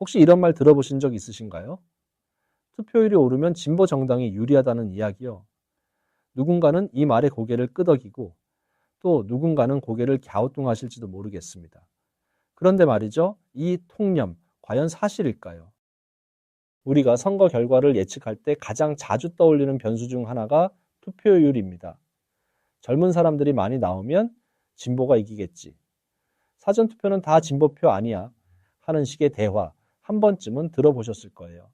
혹시 이런 말 들어보신 적 있으신가요? 투표율이 오르면 진보 정당이 유리하다는 이야기요. 누군가는 이 말에 고개를 끄덕이고 또 누군가는 고개를 갸우뚱하실지도 모르겠습니다. 그런데 말이죠. 이 통념, 과연 사실일까요? 우리가 선거 결과를 예측할 때 가장 자주 떠올리는 변수 중 하나가 투표율입니다. 젊은 사람들이 많이 나오면 진보가 이기겠지. 사전투표는 다 진보표 아니야. 하는 식의 대화 한 번쯤은 들어보셨을 거예요.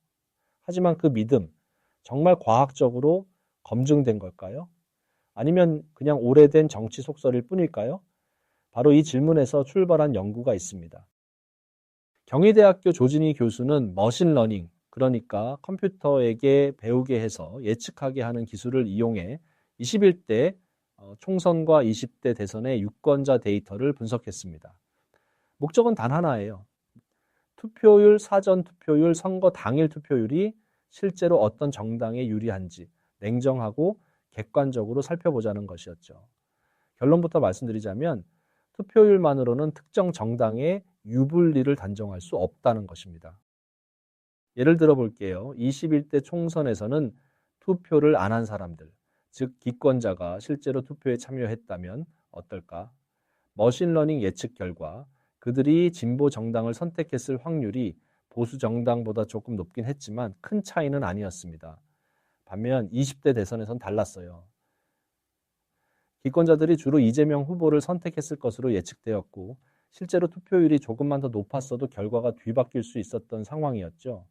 하지만 그 믿음, 정말 과학적으로 검증된 걸까요? 아니면 그냥 오래된 정치 속설일 뿐일까요? 바로 이 질문에서 출발한 연구가 있습니다. 경희대학교 조진희 교수는 머신러닝, 그러니까 컴퓨터에게 배우게 해서 예측하게 하는 기술을 이용해 21대 어, 총선과 20대 대선의 유권자 데이터를 분석했습니다. 목적은 단 하나예요. 투표율, 사전 투표율, 선거 당일 투표율이 실제로 어떤 정당에 유리한지 냉정하고 객관적으로 살펴보자는 것이었죠. 결론부터 말씀드리자면 투표율만으로는 특정 정당의 유불리를 단정할 수 없다는 것입니다. 예를 들어 볼게요. 21대 총선에서는 투표를 안 한 사람들, 즉 기권자가 실제로 투표에 참여했다면 어떨까? 머신러닝 예측 결과 그들이 진보 정당을 선택했을 확률이 보수 정당보다 조금 높긴 했지만 큰 차이는 아니었습니다. 반면 20대 대선에선 달랐어요. 기권자들이 주로 이재명 후보를 선택했을 것으로 예측되었고 실제로 투표율이 조금만 더 높았어도 결과가 뒤바뀔 수 있었던 상황이었죠.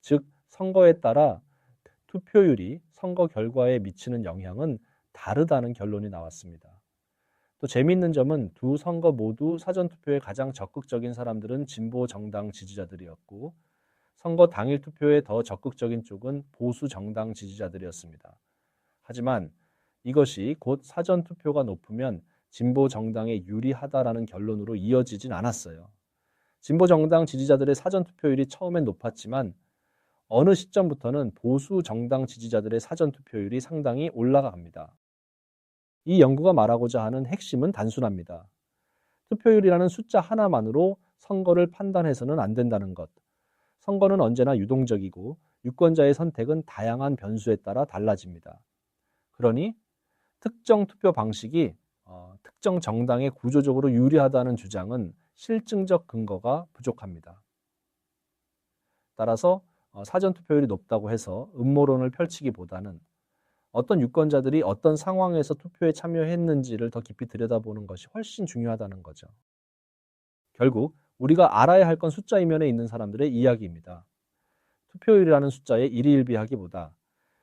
즉 선거에 따라 투표율이 선거 결과에 미치는 영향은 다르다는 결론이 나왔습니다. 또 재미있는 점은 두 선거 모두 사전투표에 가장 적극적인 사람들은 진보 정당 지지자들이었고 선거 당일 투표에 더 적극적인 쪽은 보수 정당 지지자들이었습니다. 하지만 이것이 곧 사전투표가 높으면 진보 정당에 유리하다라는 결론으로 이어지진 않았어요. 진보 정당 지지자들의 사전투표율이 처음엔 높았지만 어느 시점부터는 보수 정당 지지자들의 사전투표율이 상당히 올라갑니다. 이 연구가 말하고자 하는 핵심은 단순합니다. 투표율이라는 숫자 하나만으로 선거를 판단해서는 안 된다는 것. 선거는 언제나 유동적이고 유권자의 선택은 다양한 변수에 따라 달라집니다. 그러니 특정 투표 방식이 어, 특정 정당에 구조적으로 유리하다는 주장은 실증적 근거가 부족합니다. 따라서 어, 사전 투표율이 높다고 해서 음모론을 펼치기보다는 어떤 유권자들이 어떤 상황에서 투표에 참여했는지를 더 깊이 들여다보는 것이 훨씬 중요하다는 거죠. 결국 우리가 알아야 할 건 숫자 이면에 있는 사람들의 이야기입니다. 투표율이라는 숫자에 일희일비하기보다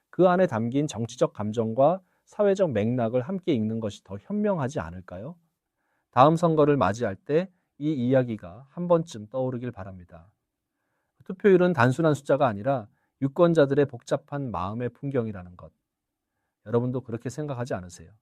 그 안에 담긴 정치적 감정과 사회적 맥락을 함께 읽는 것이 더 현명하지 않을까요? 다음 선거를 맞이할 때 이 이야기가 한 번쯤 떠오르길 바랍니다. 투표율은 단순한 숫자가 아니라 유권자들의 복잡한 마음의 풍경이라는 것. 여러분도 그렇게 생각하지 않으세요?